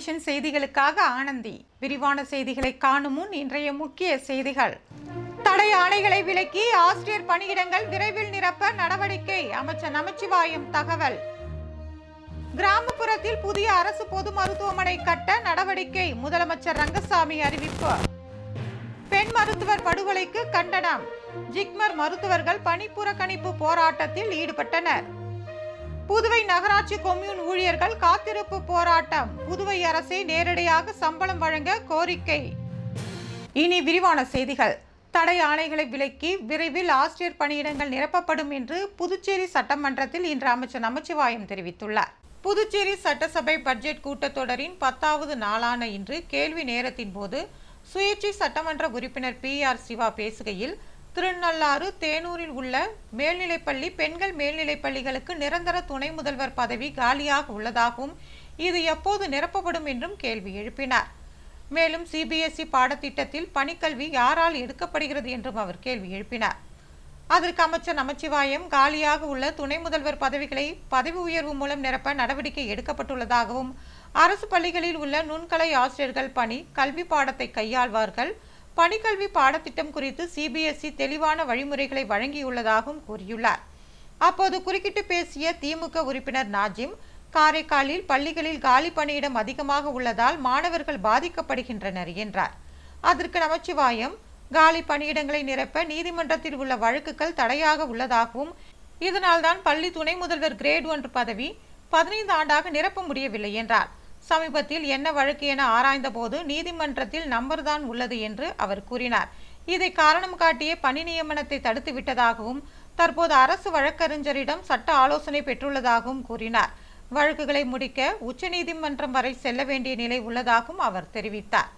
Vision செய்திகளுக்காக ஆனந்தி. விரிவான செய்திகளை காணும் முன் இன்றைய முக்கிய செய்திகள். தடை ஆணைகளை விலக்கி ஆசிரியர் பணியிடங்கள் விரைவில் நிரப்ப நடவடிக்கை அமைச்சர் நமச்சிவாயம் தகவல். கிராமப்புறத்தில் புதிய அரசு பொது மருத்துவமனை கட்ட நடவடிக்கை முதலமைச்சர் ரங்கசாமி அறிவிப்பு. பெண் மருத்துவர் படுகொலைக்கு கண்டனம். ஜிக்மர் மருத்துவர்கள் பணிப்புறக்கணிப்பு போராட்டத்தில் ஈடுபட்டனர். புதுவை நகராட்சி கொம்யூன் ஊழியர்கள் காத்திருப்பு போராட்டம். புதுவை அரசை நேரடியாக சம்பளம் வழங்க கோரிக்கை. இனி விரிவான செய்திகள். தடை ஆணைகளை விலக்கி விரைவில் ஆசிரியர் பணியிடங்கள் நிரப்பப்படும் என்று புதுச்சேரி சட்டமன்றத்தில் இன்று அமைச்சர் நமச்சிவாயம் தெரிவித்துள்ளார். புதுச்சேரி சட்டசபை பட்ஜெட் கூட்டத்தொடரின் பத்தாவது நாளான இன்று கேள்வி நேரத்தின் போது சுயேட்சை சட்டமன்ற உறுப்பினர் பி ஆர் சிவா பேசுகையில் திருநள்ளாறு தேனூரில் உள்ள மேல்நிலைப்பள்ளி பெண்கள் மேல்நிலைப்பள்ளிகளுக்கு நிரந்தர துணை முதல்வர் பதவி காலியாக உள்ளதாகவும் இது எப்போது நிரப்பப்படும் என்றும் கேள்வி எழுப்பினார். மேலும் சிபிஎஸ்இ பாடத்திட்டத்தில் பணிக்கல்வி யாரால் எடுக்கப்படுகிறது என்றும் அவர் கேள்வி எழுப்பினார். அதற்கு அமைச்சர் நமச்சிவாயம் காலியாக உள்ள துணை முதல்வர் பதவிகளை பதவி உயர்வு மூலம் நிரப்ப நடவடிக்கை எடுக்கப்பட்டுள்ளதாகவும் அரசு பள்ளிகளில் உள்ள நுண்கலை ஆசிரியர்கள் பணி கல்வி பாடத்தை கையாள்வார்கள் பணிக்கல்வி பாடத்திட்டம் குறித்து சிபிஎஸ்இ தெளிவான வழிமுறைகளை வழங்கியுள்ளதாகவும் கூறியுள்ளார். அப்போது குறுக்கிட்டு பேசிய திமுக உறுப்பினர் நாஜிம் காரைக்காலில் பள்ளிகளில் காலி பணியிடம் அதிகமாக உள்ளதால் மாணவர்கள் பாதிக்கப்படுகின்றனர் என்றார். அதற்கு நமச்சிவாயம் காலி பணியிடங்களை நிரப்ப நீதிமன்றத்தில் உள்ள வழக்குகள் தடையாக உள்ளதாகவும் இதனால்தான் பள்ளி துணை முதல்வர் கிரேட் ஒன்று பதவி பதினைந்து ஆண்டாக நிரப்ப முடியவில்லை என்றார். சமீபத்தில் என்ன வழக்கு என ஆராய்ந்தபோது நீதிமன்றத்தில் நம்பர் தான் உள்ளது என்று அவர் கூறினார். இதை காரணம் காட்டியே பணி நியமனத்தை தடுத்து விட்டதாகவும் தற்போது அரசு வழக்கறிஞரிடம் சட்ட ஆலோசனை பெற்றுள்ளதாகவும் கூறினார். வழக்குகளை முடிக்க உச்சநீதிமன்றம் வரை செல்ல வேண்டிய நிலை உள்ளதாகவும் அவர் தெரிவித்தார்.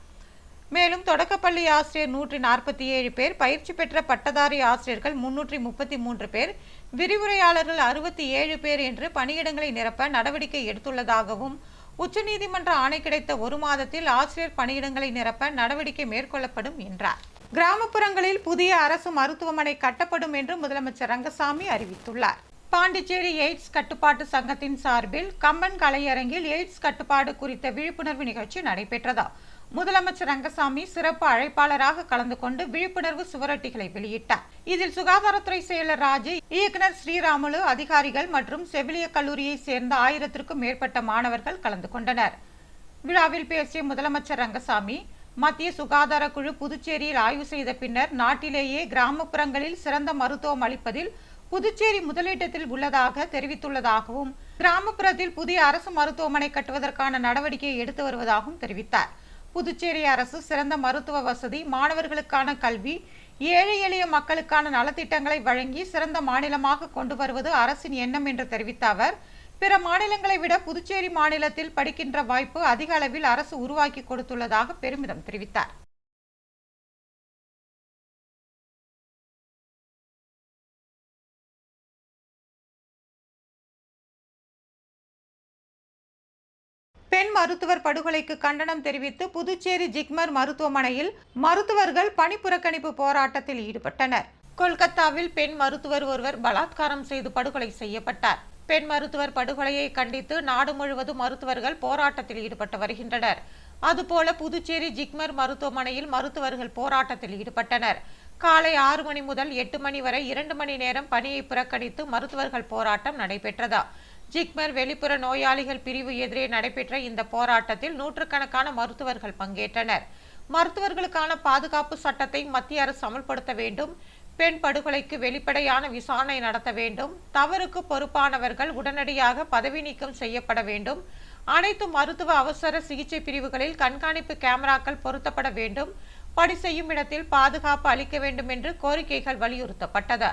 மேலும் தொடக்கப்பள்ளி ஆசிரியர் நூற்றி நாற்பத்தி ஏழு பேர் பயிற்சி பெற்ற பட்டதாரி ஆசிரியர்கள் முன்னூற்றி முப்பத்தி மூன்று பேர் விரிவுரையாளர்கள் அறுபத்தி ஏழு பேர் என்று பணியிடங்களை நிரப்ப நடவடிக்கை எடுத்துள்ளதாகவும் உச்சநீதிமன்ற ஆணை கிடைத்த ஒரு மாதத்தில் ஆசிரியர் பணியிடங்களை நிரப்ப நடவடிக்கை மேற்கொள்ளப்படும் என்றார். கிராமப்புறங்களில் புதிய அரசு மருத்துவமனை கட்டப்படும் என்று முதலமைச்சர் ரங்கசாமி அறிவித்துள்ளார். பாண்டிச்சேரி எய்ட்ஸ் கட்டுப்பாட்டு சங்கத்தின் சார்பில் கம்பன் கலையரங்கில் எய்ட்ஸ் கட்டுப்பாடு குறித்த விழிப்புணர்வு நிகழ்ச்சி நடைபெற்றதா. முதலமைச்சர் ரங்கசாமி சிறப்பு அழைப்பாளராக கலந்து கொண்டு விழிப்புணர்வு சுவரொட்டிகளை வெளியிட்டார். இதில் சுகாதாரத்துறை செயலர் ராஜு இயக்குனர் ஸ்ரீராமுலு அதிகாரிகள் மற்றும் செவிலிய கல்லூரியை சேர்ந்த ஆயிரத்திற்கும் மேற்பட்ட மாணவர்கள் கலந்து கொண்டனர். விழாவில் பேசிய முதலமைச்சர் ரங்கசாமி மத்திய சுகாதார குழு புதுச்சேரியில் ஆய்வு செய்த பின்னர் நாட்டிலேயே கிராமப்புறங்களில் சிறந்த மருத்துவம் அளிப்பதில் புதுச்சேரி முதலீட்டத்தில் உள்ளதாக தெரிவித்துள்ளதாகவும் கிராமப்புறத்தில் புதிய அரசு மருத்துவமனை கட்டுவதற்கான நடவடிக்கையை எடுத்து வருவதாகவும் தெரிவித்தார். புதுச்சேரி அரசு சிறந்த மருத்துவ வசதி மாணவர்களுக்கான கல்வி ஏழை எளிய மக்களுக்கான நலத்திட்டங்களை வழங்கி சிறந்த மாநிலமாக கொண்டு வருவது அரசின் எண்ணம் என்று தெரிவித்த அவர் பிற மாநிலங்களை விட புதுச்சேரி மாநிலத்தில் படிக்கின்ற வாய்ப்பு அதிக அளவில் அரசு உருவாக்கி கொடுத்துள்ளதாக பெருமிதம் தெரிவித்தார். மருத்துவர் படுகொலைக்கு கண்டனம் தெரிவித்து புதுச்சேரி ஜிக்மர் மருத்துவமனையில் மருத்துவர்கள் பணிப்புறக்கணிப்பு போராட்டத்தில் ஈடுபட்டனர். கொல்கத்தாவில் பெண் மருத்துவர் ஒருவர் பலாத்காரம் செய்து படுகொலை செய்யப்பட்டார். பெண் மருத்துவர் படுகொலையை கண்டித்து நாடு முழுவதும் மருத்துவர்கள் போராட்டத்தில் ஈடுபட்டு வருகின்றனர். அதுபோல புதுச்சேரி ஜிக்மர் மருத்துவமனையில் மருத்துவர்கள் போராட்டத்தில் ஈடுபட்டனர். காலை ஆறு மணி முதல் எட்டு மணி வரை இரண்டு மணி நேரம் பணியை புறக்கணித்து மருத்துவர்கள் போராட்டம் நடைபெற்றதா. ஜிக்மர் வெளிப்புற நோயாளிகள் பிரிவு எதிரே நடைபெற்ற இந்த போராட்டத்தில் நூற்றுக்கணக்கான மருத்துவர்கள் பங்கேற்றனர். மருத்துவர்களுக்கான பாதுகாப்பு சட்டத்தை மத்திய அரசு அமல்படுத்த வேண்டும். பெண் படுகொலைக்கு வெளிப்படையான விசாரணை நடத்த வேண்டும். தவறுக்கு பொறுப்பானவர்கள் உடனடியாக பதவி நீக்கம் செய்யப்பட வேண்டும். அனைத்து மருத்துவ அவசர சிகிச்சை பிரிவுகளில் கண்காணிப்பு கேமராக்கள் பொருத்தப்பட வேண்டும். பணி செய்யும் இடத்தில் பாதுகாப்பு அளிக்க வேண்டும் என்று கோரிக்கைகள் வலியுறுத்தப்பட்டது.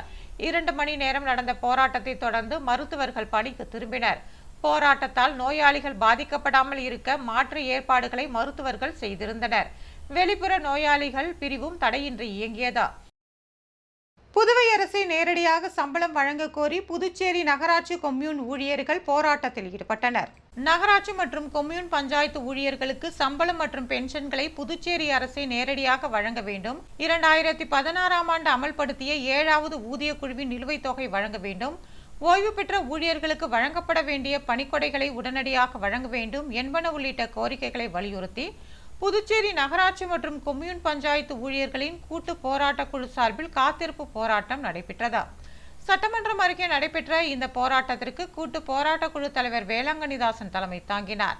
இரண்டு மணி நேரம் நடந்த போராட்டத்தை தொடர்ந்து மருத்துவர்கள் பணிக்கு திரும்பினர். போராட்டத்தால் நோயாளிகள் பாதிக்கப்படாமல் இருக்க மாற்று ஏற்பாடுகளை மருத்துவர்கள் செய்திருந்தனர். வெளிப்புற நோயாளிகள் பிரிவும் தடையின்றி இயங்கியதா. புதுவை அரசை நேரடியாக சம்பளம் வழங்க கோரி புதுச்சேரி நகராட்சி கொம்யூன் ஊழியர்கள் போராட்டத்தில் ஈடுபட்டனர். நகராட்சி மற்றும் கொம்யூன் பஞ்சாயத்து ஊழியர்களுக்கு சம்பளம் மற்றும் பென்ஷன்களை புதுச்சேரி அரசை நேரடியாக வழங்க வேண்டும். இரண்டாயிரத்தி பதினாறாம் ஆண்டு அமல்படுத்திய ஏழாவது ஊதிய குழுவின் நிலுவைத் தொகை வழங்க வேண்டும். ஓய்வு பெற்ற ஊழியர்களுக்கு வழங்கப்பட வேண்டிய பணிக்கொடைகளை உடனடியாக வழங்க வேண்டும் என்பன உள்ளிட்ட கோரிக்கைகளை வலியுறுத்தி புதுச்சேரி நகராட்சி மற்றும் கொம்யூன் பஞ்சாயத்து ஊழியர்களின் கூட்டு போராட்டக் குழு சார்பில் காத்திருப்பு போராட்டம் நடைபெற்றது. சட்டமன்றம் அருகே நடைபெற்ற இந்த போராட்டத்திற்கு கூட்டு போராட்டக் குழு தலைவர் வேளாங்கண்ணிதாசன் தலைமை தாங்கினார்.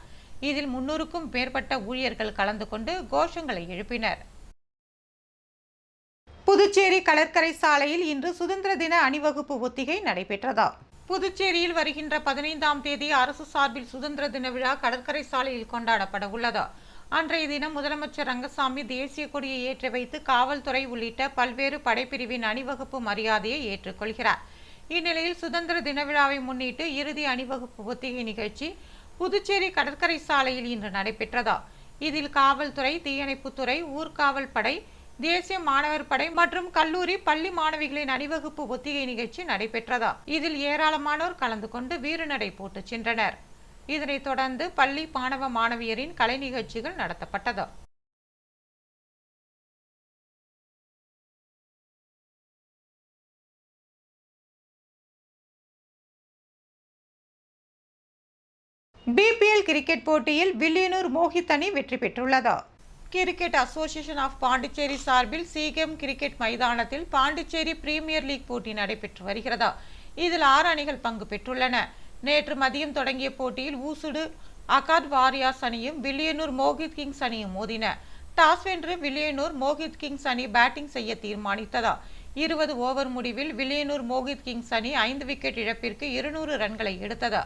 இதில் முன்னூறுக்கும் மேற்பட்ட ஊழியர்கள் கலந்து கொண்டு கோஷங்களை எழுப்பினர். புதுச்சேரி கடற்கரை சாலையில் இன்று சுதந்திர தின அணிவகுப்பு ஒத்திகை நடைபெற்றதா. புதுச்சேரியில் வருகின்ற பதினைந்தாம் தேதி அரசு சார்பில் சுதந்திர தின விழா கடற்கரை சாலையில் கொண்டாடப்பட உள்ளதா. அன்றைய தினம் முதலமைச்சர் ரங்கசாமி தேசிய கொடியை ஏற்றி வைத்து காவல்துறை உள்ளிட்ட பல்வேறு படைப்பிரிவின் அணிவகுப்பு மரியாதையை ஏற்றுக்கொள்கிறார். இந்நிலையில் சுதந்திர தின விழாவை முன்னிட்டு இறுதி அணிவகுப்பு ஒத்திகை நிகழ்ச்சி புதுச்சேரி கடற்கரை சாலையில் இன்று நடைபெற்றதா. இதில் காவல்துறை தீயணைப்புத்துறை ஊர்காவல் படை தேசிய மாணவர் படை மற்றும் கல்லூரி பள்ளி மாணவிகளின் அணிவகுப்பு ஒத்திகை நிகழ்ச்சி நடைபெற்றதா. இதில் ஏராளமானோர் கலந்து கொண்டு வீறுநடை போட்டு சென்றனர். இதனைத் தொடர்ந்து பள்ளி மாணவ மாணவியரின் கலை நிகழ்ச்சிகள் நடத்தப்பட்டது. பிபிஎல் கிரிக்கெட் போட்டியில் வில்லியனூர் மோஹித் அணி வெற்றி பெற்றுள்ளது. கிரிக்கெட் அசோசியேஷன் ஆஃப் பாண்டிச்சேரி சார்பில் சிகேம் கிரிக்கெட் மைதானத்தில் பாண்டிச்சேரி பிரீமியர் லீக் போட்டி நடைபெற்று வருகிறது. இதில் ஆறு அணிகள் பங்கு பெற்றுள்ளன. நேற்று மதியம் தொடங்கிய போட்டியில் ஊசுடு அகாத் வாரியாஸ் அணியும் வில்லியனூர் மோகித் கிங்ஸ் அணியும் மோதின. டாஸ் வென்று வில்லியனூர் மோகித் கிங்ஸ் அணி பேட்டிங் செய்ய தீர்மானித்ததா? இருபது ஓவர் முடிவில் வில்லியனூர் மோகித் கிங்ஸ் அணி ஐந்து விக்கெட் இழப்பிற்கு இருநூறு ரன்களை எடுத்தது?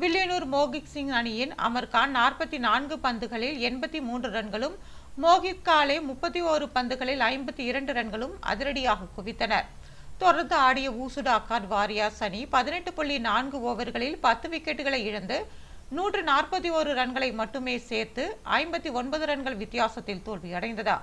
வில்லியனூர் மோகித் சிங் அணியின் அமர்கான் நாற்பத்தி நான்கு பந்துகளில் எண்பத்தி மூன்று ரன்களும் மோகித் காலே முப்பத்தி ஓரு பந்துகளில் ஐம்பத்தி இரண்டு ரன்களும் அதிரடியாக குவித்தனர். தொடர்ந்து ஆடிய ஊசுடு அக்காட் வாரியாஸ் அணி பதினெட்டு புள்ளி நான்கு ஓவர்களில் பத்து விக்கெட்டுகளை இழந்து நூற்று நாற்பத்தி ஓரு ரன்களை மட்டுமே சேர்த்து ஐம்பத்தி ஒன்பது ரன்கள் வித்தியாசத்தில் தோல்வியடைந்ததா.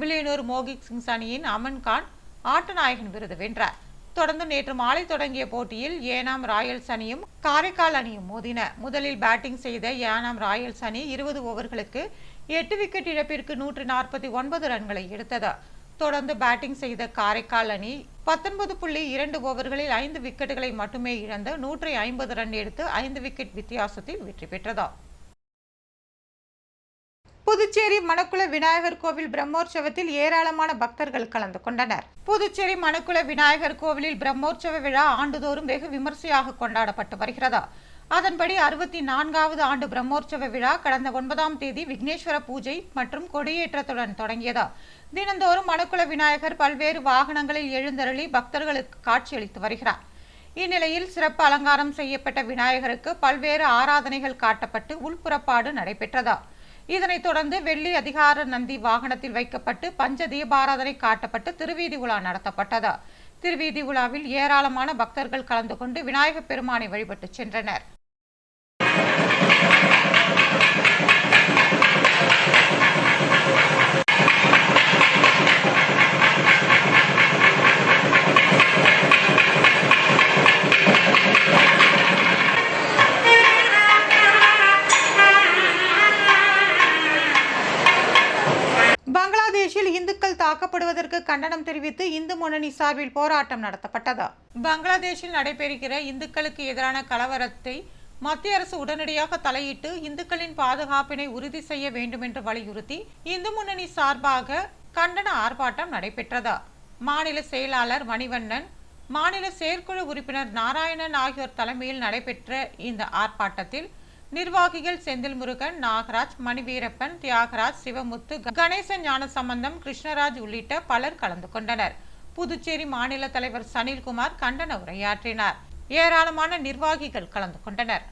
வில்லியனூர் மோகிக் சிங்ஸ் அணியின் அமன் கான் ஆட்டநாயகன் விருது வென்றார். தொடர்ந்து நேற்று மாலை தொடங்கிய போட்டியில் ஏனாம் ராயல்ஸ் அணியும் காரைக்கால் அணியும் மோதின. முதலில் பேட்டிங் செய்த ஏனாம் ராயல்ஸ் அணி இருபது ஓவர்களுக்கு எட்டு விக்கெட் இழப்பிற்கு நூற்று நாற்பத்தி ஒன்பது ரன்களை எடுத்தது. தொடர்ந்து பேட்டிங் செய்த காரைக்கால் அணி பத்தொன்பது புள்ளி இரண்டு ஓவர்களில் ஐந்து விக்கெட்டுகளை மட்டுமே இழந்து நூற்றி ஐம்பது ரன் எடுத்து ஐந்து விக்கெட் வித்தியாசத்தில் வெற்றி பெற்றதா? புதுச்சேரி மணக்குள விநாயகர் கோவில் பிரம்மோற்சவத்தில் ஏராளமான பக்தர்கள் கலந்து கொண்டனர். புதுச்சேரி மணக்குள விநாயகர் கோவிலில் பிரம்மோற்சவ விழா ஆண்டுதோறும் வெகு விமர்சையாக கொண்டாடப்பட்டு வருகிறதா? அதன்படி அறுபத்தி நான்காவது ஆண்டு பிரம்மோற்சவ விழா கடந்த ஒன்பதாம் தேதி விக்னேஸ்வர பூஜை மற்றும் கொடியேற்றத்துடன் தொடங்கியது. தினந்தோறும் மணக்குள விநாயகர் பல்வேறு வாகனங்களில் எழுந்தருளி பக்தர்களுக்கு காட்சியளித்து வருகிறார். இந்நிலையில் சிறப்பு அலங்காரம் செய்யப்பட்ட விநாயகருக்கு பல்வேறு ஆராதனைகள் காட்டப்பட்டு உள்புறப்பாடு நடைபெற்றதா. இதனைத் தொடர்ந்து வெள்ளி அதிகார நந்தி வாகனத்தில் வைக்கப்பட்டு பஞ்ச தீபாராதனை காட்டப்பட்டு திருவீதி உலா நடத்தப்பட்டது. திருவீதி உலாவில் ஏராளமான பக்தர்கள் கலந்து கொண்டு விநாயகப் பெருமானை வழிபட்டு சென்றனர். பங்களாதேஷில் இந்துக்கள் தாக்கப்படுவதற்கு கண்டனம் தெரிவித்து இந்து முன்னணி சார்பில் போராட்டம் நடத்தப்பட்டது. பங்களாதேஷில் நடைபெறுகிற இந்துக்களுக்கு எதிரான கலவரத்தை மத்திய அரசு உடனடியாக தலையிட்டு இந்துக்களின் பாதுகாப்பினை உறுதி செய்ய வேண்டும் என்று வலியுறுத்தி இந்து முன்னணி சார்பாக கண்டன ஆர்ப்பாட்டம் நடைபெற்றது. மாநில செயலாளர் மணிவண்ணன் மாநில செயற்குழு உறுப்பினர் நாராயணன் ஆகியோர் தலைமையில் நடைபெற்ற இந்த ஆர்ப்பாட்டத்தில் நிர்வாகிகள் செந்தில் முருகன் நாகராஜ் மணிவீரப்பன் தியாகராஜ் சிவமுத்து கணேசன் ஞானசம்பந்தம் கிருஷ்ணராஜ் உள்ளிட்ட பலர் கலந்து கொண்டனர். புதுச்சேரி மாநில தலைவர் சனில்குமார் கண்டன உரையாற்றினார். ஏராளமான நிர்வாகிகள் கலந்து கொண்டனர்.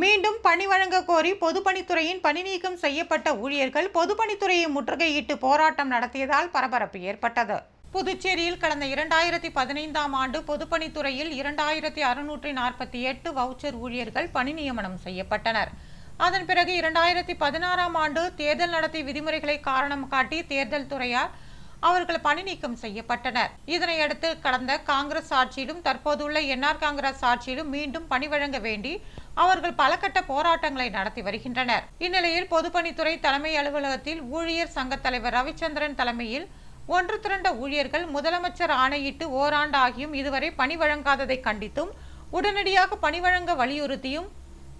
மீண்டும் பணி வழங்க கோரி பொதுப்பணித்துறையின் பணி நீக்கம் செய்யப்பட்ட ஊழியர்கள் பொதுப்பணித்துறையை முற்றுகையிட்டு போராட்டம் நடத்தியதால் பரபரப்பு ஏற்பட்டது. புதுச்சேரியில் கடந்த இரண்டாயிரத்தி பதினைந்தாம் ஆண்டு பொதுப்பணித்துறையில் இரண்டாயிரத்தி அறுநூற்றி நாற்பத்தி எட்டு வவுச்சர் ஊழியர்கள் பணி நியமனம் செய்யப்பட்டனர். அதன் பிறகு இரண்டாயிரத்தி பதினாறாம் ஆண்டு தேர்தல் நடத்தை விதிமுறைகளை காரணம் காட்டி தேர்தல் துறையார் அவர்கள் பணி நீக்கம் செய்யப்பட்டனர். இதனையடுத்து கடந்த காங்கிரஸ் ஆட்சியிலும் தற்போதுள்ள என்ஆர் காங்கிரஸ் ஆட்சியிலும் மீண்டும் பணி வழங்க வேண்டி அவர்கள் பல கட்ட போராட்டங்களை நடத்தி வருகின்றனர். இந்நிலையில் பொதுப்பணித்துறை தலைமை அலுவலகத்தில் ஊழியர் சங்க தலைவர் ரவிச்சந்திரன் தலைமையில் ஒன்று திரண்ட ஊழியர்கள் முதலமைச்சர் ஆணையிட்டு ஓராண்டு ஆகியும் இதுவரை பணி வழங்காததை கண்டித்தும் உடனடியாக பணி வழங்க வலியுறுத்தியும்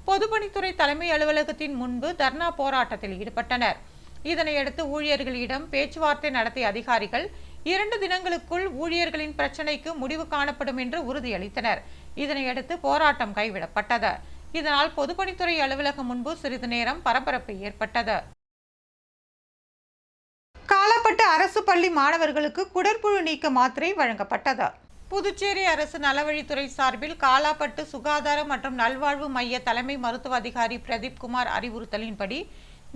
பொதுப்பணித்துறை தலைமை அலுவலகத்தின் முன்பு தர்ணா போராட்டத்தில் ஈடுபட்டனர். இதனையடுத்து ஊழியர்களிடம் பேச்சுவார்த்தை நடத்திய அதிகாரிகள் இரண்டு தினங்களுக்குள் ஊழியர்களின் பிரச்சினைக்கு முடிவு காணப்படும் என்று உறுதியளித்தனர். இதனையடுத்து போராட்டம் கைவிடப்பட்டது. இதனால் பொதுப்பணித்துறை அலுவலகம் முன்பு சிறிது நேரம் பரபரப்பு ஏற்பட்டது. காலப்பட்டு அரசு பள்ளி மாணவர்களுக்கு குடற்புழு நீக்க மாத்திரை வழங்கப்பட்டது. புதுச்சேரி அரசு நலவழித்துறை சார்பில் காலாப்பட்டு சுகாதார மற்றும் நல்வாழ்வு மைய தலைமை மருத்துவ அதிகாரி பிரதீப் குமார் அறிவுறுத்தலின்படி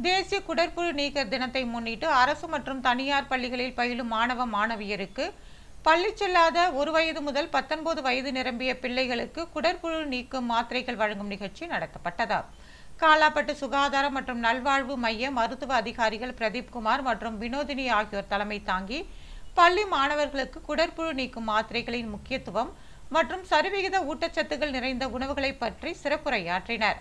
தேசிய குடற்புழு நீக்க தினத்தை முன்னிட்டு அரசு மற்றும் தனியார் பள்ளிகளில் பயிலும் மாணவ மாணவியருக்கு பள்ளி செல்லாத ஒரு வயது முதல் பத்தொன்பது வயது நிரம்பிய பிள்ளைகளுக்கு குடற்புழு நீக்கும் மாத்திரைகள் வழங்கும் நிகழ்ச்சி நடத்தப்பட்டது. காலாப்பட்டு சுகாதார மற்றும் நல்வாழ்வு மைய மருத்துவ அதிகாரிகள் பிரதீப் குமார் மற்றும் வினோதினி ஆகியோர் தலைமை தாங்கி பள்ளி மாணவர்களுக்கு குடற்புழு நீக்கும் மாத்திரைகளின் முக்கியத்துவம் மற்றும் சரிவிகித ஊட்டச்சத்துகள் நிறைந்த உணவுகளை பற்றி சிறப்புரையாற்றினர்.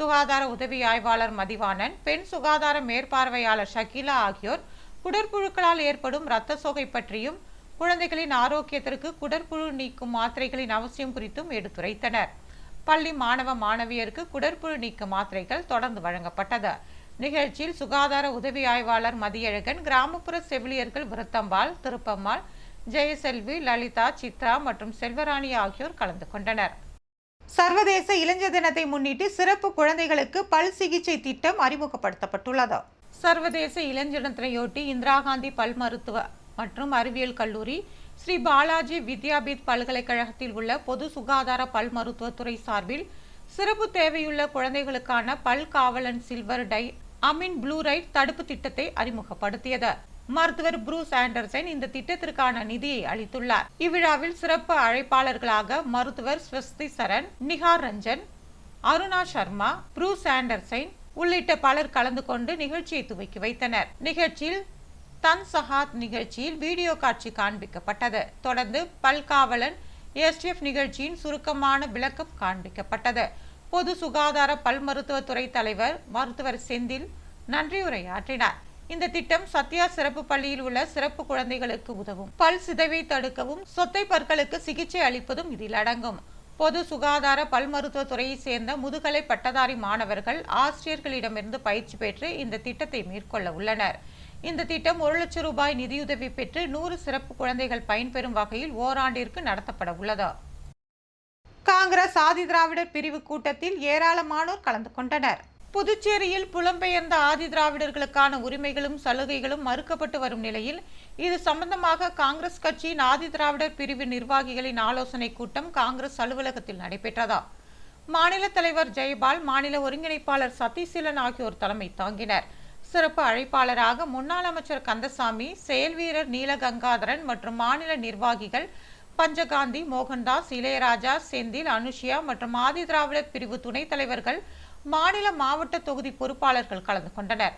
சுகாதார உதவி ஆய்வாளர் மதிவாணன் பெண் சுகாதார மேற்பார்வையாளர் ஷகிலா ஆகியோர் குடற்புழுக்களால் ஏற்படும் இரத்த சோகை பற்றியும் குழந்தைகளின் ஆரோக்கியத்திற்கு குடற்புழு நீக்கும் மாத்திரைகளின் அவசியம் குறித்தும் எடுத்துரைத்தனர். பள்ளி மாணவ மாணவியருக்கு குடற்புழு நீக்கும் மாத்திரைகள் தொடர்ந்து வழங்கப்பட்டது. நிகழ்ச்சியில் சுகாதார உதவி ஆய்வாளர் மதியழகன் கிராமப்புற செவிலியர்கள் விருத்தம்பால் திருப்பம்மாள் ஜெயசெல்வி லலிதா சித்ரா மற்றும் செல்வராணி ஆகியோர் கலந்து கொண்டனர். சர்வதேச இளைஞர் தினத்தை முன்னிட்டு சிறப்பு குழந்தைகளுக்கு பல் சிகிச்சை திட்டம் அறிமுகப்படுத்தப்பட்டுள்ளது. சர்வதேச இளைஞர் தினத்தையொட்டி இந்திரா காந்தி பல் மருத்துவ மற்றும் அறிவியல் கல்லூரி ஸ்ரீ பாலாஜி வித்யாபீத் பல்கலைக்கழகத்தில் உள்ள பொது சுகாதார பல் மருத்துவத்துறை சார்பில் சிறப்பு தேவையுள்ள குழந்தைகளுக்கான பல் காவலன் சில்வர் டை அமின் ப்ளூரைட் தடுப்பு திட்டத்தை அறிமுகப்படுத்தியது. மருத்துவர் புரூஸ் ஆண்டர்சன் இந்த திட்டத்திற்கான நிதியை அளித்துள்ளார். இவ்விழாவில் சிறப்பு அழைப்பாளர்களாக மருத்துவர் ஸ்வஸ்தி சரண் நிகார் ரஞ்சன் அருணா சர்மா புரூஸ் ஆண்டர்சன் உள்ளிட்ட பலர் கலந்து கொண்டு நிகழ்ச்சியை துவக்கி வைத்தனர். நிகழ்ச்சியில் தன் சஹாத் நிகழ்ச்சியில் வீடியோ காட்சி காண்பிக்கப்பட்டது. தொடர்ந்து பல்காவலன் எஸ்டிஎஃப் நிகழ்ச்சியின் சுருக்கமான விளக்கம் காண்பிக்கப்பட்டது. பொது சுகாதார பல் மருத்துவத்துறை தலைவர் மருத்துவர் செந்தில் நன்றியுரையாற்றினார். இந்த திட்டம் சத்யா சிறப்பு பள்ளியில் உள்ள சிறப்பு குழந்தைகளுக்கு உதவும். பல் சிதைவை தடுக்கவும் சொத்தை பற்களுக்கு சிகிச்சை அளிப்பதும் இதில் அடங்கும். பொது சுகாதார பல் மருத்துவ துறையை சேர்ந்த முதுகலை பட்டதாரி மாணவர்கள் ஆசிரியர்களிடமிருந்து பயிற்சி பெற்று இந்த திட்டத்தை மேற்கொள்ள உள்ளனர். இந்த திட்டம் ஒரு லட்சம் ரூபாய் நிதியுதவி பெற்று நூறு சிறப்பு குழந்தைகள் பயன்பெறும் வகையில் ஓராண்டிற்கு நடத்தப்பட உள்ளது. காங்கிரஸ் ஆதி திராவிடர் பிரிவு கூட்டத்தில் ஏராளமானோர் கலந்து கொண்டனர். புதுச்சேரியில் புலம்பெயர்ந்த ஆதி திராவிடர்களுக்கான உரிமைகளும் சலுகைகளும் மறுக்கப்பட்டு வரும் நிலையில் இது சம்பந்தமாக காங்கிரஸ் கட்சியின் ஆதி திராவிடர் பிரிவு நிர்வாகிகளின் ஆலோசனை கூட்டம் காங்கிரஸ் அலுவலகத்தில் நடைபெற்றதா? மாநில தலைவர் ஜெயபால் மாநில ஒருங்கிணைப்பாளர் சதீசீலன் ஆகியோர் தலைமை தாங்கினர். சிறப்பு அழைப்பாளராக முன்னாள் அமைச்சர் கந்தசாமி செயல் வீரர் நீலகங்காதரன் மற்றும் மாநில நிர்வாகிகள் பஞ்சகாந்தி மோகன்தாஸ் இளையராஜா செந்தில் அனுஷியா மற்றும் ஆதி திராவிடர் பிரிவு துணைத் தலைவர்கள் மாநில மாவட்ட தொகுதி பொறுப்பாளர்கள் கலந்து கொண்டனர்.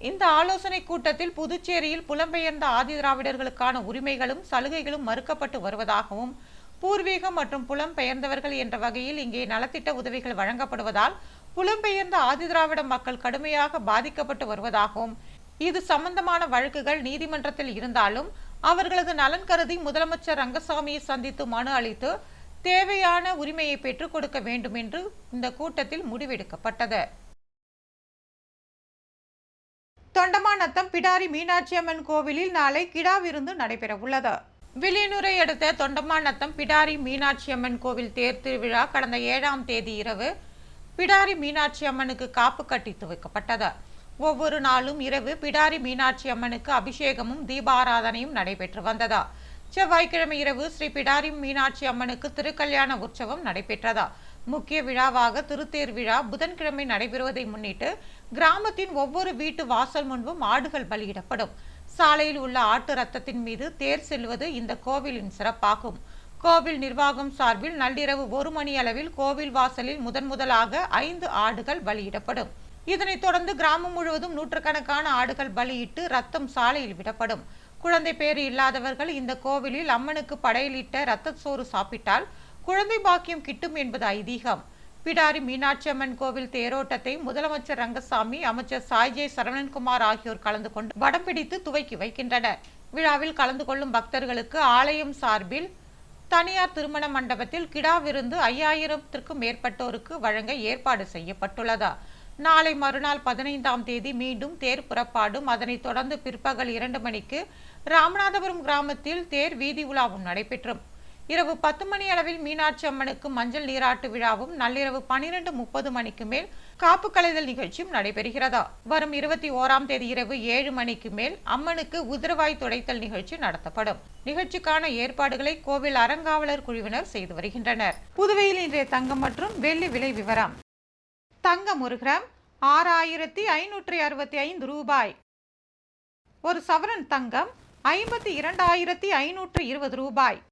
இந்த ஆலோசனை கூட்டத்தில் புதுச்சேரியில் புலம்பெயர்ந்த ஆதி திராவிடர்களுக்கான உரிமைகளும் சலுகைகளும் மறுக்கப்பட்டு வருவதாகவும் பூர்வீகம் மற்றும் புலம்பெயர்ந்தவர்கள் என்ற வகையில் இங்கே நலத்திட்ட உதவிகள் வழங்கப்படுவதால் புலம்பெயர்ந்த ஆதி திராவிட மக்கள் கடுமையாக பாதிக்கப்பட்டு வருவதாகவும் இது சம்பந்தமான வழக்குகள் நீதிமன்றத்தில் இருந்தாலும் அவர்களது நலன் கருதி முதலமைச்சர் ரங்கசாமியை சந்தித்து மனு அளித்து தேவையான உரிமையை பெற்றுக் கொடுக்க வேண்டும் என்று இந்த கூட்டத்தில் முடிவெடுக்கப்பட்டது. தொண்டமாநத்தம் பிடாரி மீனாட்சி அம்மன் கோவிலில் நாளை கிடா விருந்து நடைபெற உள்ளது வில்லியனூரை அடுத்த தொண்டமாநத்தம் பிடாரி மீனாட்சி அம்மன் கோவில் தேர் திருவிழா கடந்த ஏழாம் தேதி இரவு பிடாரி மீனாட்சி அம்மனுக்கு காப்பு கட்டி துவைக்கப்பட்டது. ஒவ்வொரு நாளும் இரவு பிடாரி மீனாட்சி அம்மனுக்கு அபிஷேகமும் தீபாராதனையும் நடைபெற்று வந்ததா. செவ்வாய்க்கிழமை இரவு ஸ்ரீ பிடாரி மீனாட்சி அம்மனுக்கு திருக்கல்யாண உற்சவம் நடைபெற்றதா. முக்கிய விழாவாக திருத்தேர் விழா புதன்கிழமை நடைபெறுவதை முன்னிட்டு கிராமத்தின் ஒவ்வொரு வீட்டு வாசல் முன்பும் ஆடுகள் பலியிடப்படும். சாலையில் உள்ள ஆட்டு ரத்தத்தின் மீது தேர் செல்வது இந்த கோவிலின் சிறப்பாகும். கோவில் நிர்வாகம் சார்பில் நள்ளிரவு ஒரு மணி அளவில் கோவில் வாசலில் முதன் முதலாக ஐந்து ஆடுகள் பலியிடப்படும். இதனைத் தொடர்ந்து கிராமம் முழுவதும் நூற்றுக்கணக்கான ஆடுகள் பலியிட்டு ரத்தம் சாலையில் விடப்படும். குழந்தை பேறு இல்லாதவர்கள் இந்த கோவிலில் அம்மனுக்கு படையலிட்ட இரத்த சோறு சாப்பிட்டால் குழந்தை பாக்கியம் கிட்டும் என்பது ஐதீகம். பிடாரி மீனாட்சி அம்மன் கோவில் தேரோட்டத்தை முதலமைச்சர் ரங்கசாமி அமைச்சர் சாய்ஜே சரவணன்குமார் ஆகியோர் கலந்து கொண்டு வடம் பிடித்து துவக்கி வைக்கின்றனர். விழாவில் கலந்து கொள்ளும் பக்தர்களுக்கு ஆலயம் சார்பில் தனியார் திருமண மண்டபத்தில் கிடா விருந்து ஐயாயிரத்திற்கும் மேற்பட்டோருக்கு வழங்க ஏற்பாடு செய்யப்பட்டுள்ளதா. நாளை மறுநாள் பதினைந்தாம் தேதி மீண்டும் தேர் புறப்பாடும். அதனைத் தொடர்ந்து பிற்பகல் இரண்டு மணிக்கு ராமநாதபுரம் கிராமத்தில் தேர் வீதி உலாவும் நடைபெற்றும். இரவு பத்து மணி அளவில் மீனாட்சி அம்மனுக்கு மஞ்சள் நீராட்டு விழாவும் நள்ளிரவு பனிரெண்டு முப்பது மணிக்கு மேல் காப்பு கலைதல் நிகழ்ச்சியும் நடைபெறுகிறதா? வரும் இருபத்தி ஓராம் தேதி இரவு ஏழு மணிக்கு மேல் அம்மனுக்கு உதிரவாய் துடைத்தல் நிகழ்ச்சி நடத்தப்படும். நிகழ்ச்சிக்கான ஏற்பாடுகளை கோவில் அறங்காவலர் குழுவினர் செய்து வருகின்றனர். புதுவையில் இன்றைய தங்கம் மற்றும் வெள்ளி விலை விவரம். தங்கம் ஒரு கிராம் ஆறாயிரத்தி ஐநூற்றி அறுபத்தி ஐந்து ரூபாய். ஒரு சவரன் தங்கம் ஐம்பத்தி இரண்டாயிரத்தி ஐநூற்று இருபது ரூபாய்.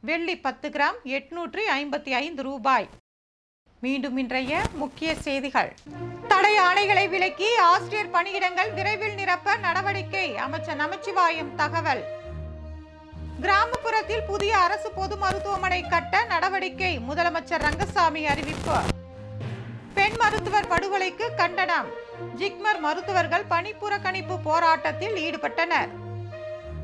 வெள்ளி பத்து கிராம் எட்நூற்றி ஐம்பத்தி ஐந்து ரூபாய். மீண்டும் இன்றைய முக்கிய செய்திகள். தடை ஆணைகளை விலக்கி ஆசிரியர் பணியிடங்கள் விரைவில் நிரப்ப நடவடிக்கை அமைச்சர் நமச்சிவாயம் தகவல். கிராமப்புறத்தில் புதிய அரசு பொது மருத்துவமனை கட்ட நடவடிக்கை முதலமைச்சர் ரங்கசாமி அறிவிப்பு. பெண் மருத்துவர் படுகொலைக்கு கண்டனம். ஜிக்மர் மருத்துவர்கள் பணிப்புறக்கணிப்பு போராட்டத்தில் ஈடுபட்டனர்.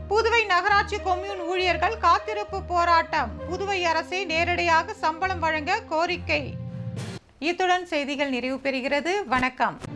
புதுவை நகராட்சி கொம்யூன் ஊழியர்கள் காத்திருப்பு போராட்டம். புதுவை அரசை நேரடியாக சம்பளம் வழங்க கோரிக்கை. இத்துடன் செய்திகள் நிறைவு பெறுகிறது. வணக்கம்.